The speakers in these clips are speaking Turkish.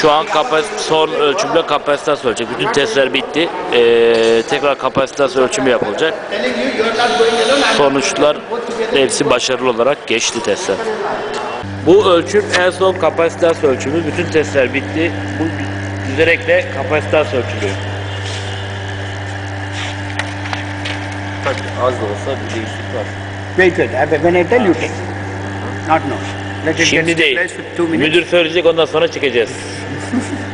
Şu an kapasite, son ölçümde kapasitas ölçecek. Bütün testler bitti. Ee, tekrar kapasitas ölçümü yapılacak. Sonuçlar hepsi başarılı olarak geçti testler. Bu ölçüm en son kapasitas ölçümü. Bütün testler bitti. Bu düzerekle kapasitas ölçülüyor. Tabii az da olsa bir değişiklik var. Wait. I- When I tell you, take. Not now. Let it Şimdi get değil. with two minutes. Müdür söyleyecek ondan sonra çıkacağız.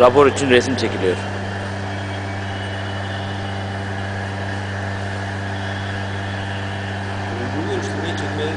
Rapor için resim çekiliyor. Bunu görüştürmeye çekmeye